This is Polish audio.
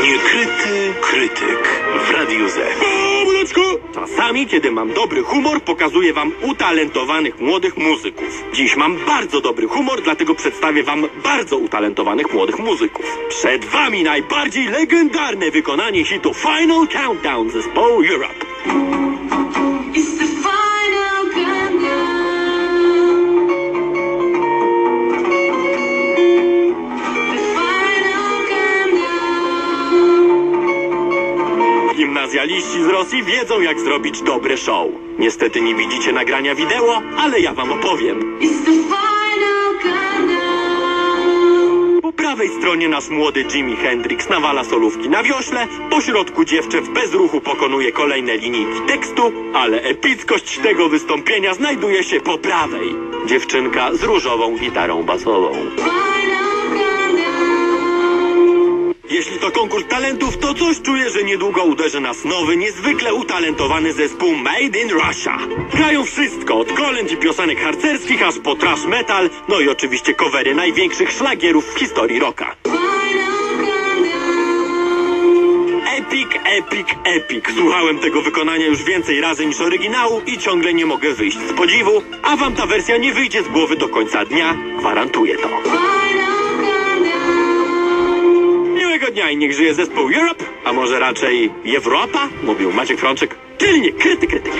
Niekryty krytyk w Radiu Z. Czasami, kiedy mam dobry humor, pokazuję wam utalentowanych młodych muzyków. Dziś mam bardzo dobry humor, dlatego przedstawię wam bardzo utalentowanych młodych muzyków. Przed wami najbardziej legendarne wykonanie hitu Final Countdown zespołu Europe. Gimnazjaliści z Rosji wiedzą, jak zrobić dobre show. Niestety nie widzicie nagrania wideo, ale ja wam opowiem. Po prawej stronie nasz młody Jimi Hendrix nawala solówki na wiośle, po środku dziewczę w bezruchu pokonuje kolejne linijki tekstu, ale epickość tego wystąpienia znajduje się po prawej. Dziewczynka z różową gitarą basową. Konkurs talentów, to coś czuję, że niedługo uderzy nas nowy, niezwykle utalentowany zespół Made in Russia. Grają wszystko, od kolęd i piosenek harcerskich, aż po trash metal, no i oczywiście covery największych szlagierów w historii rocka. Epic, epic, epic. Słuchałem tego wykonania już więcej razy niż oryginału i ciągle nie mogę wyjść z podziwu, a wam ta wersja nie wyjdzie z głowy do końca dnia, gwarantuję to. Dnia i niech żyje zespół Europe, a może raczej Europa, mówił Maciek Frączek, czyli nie kryty krytyk.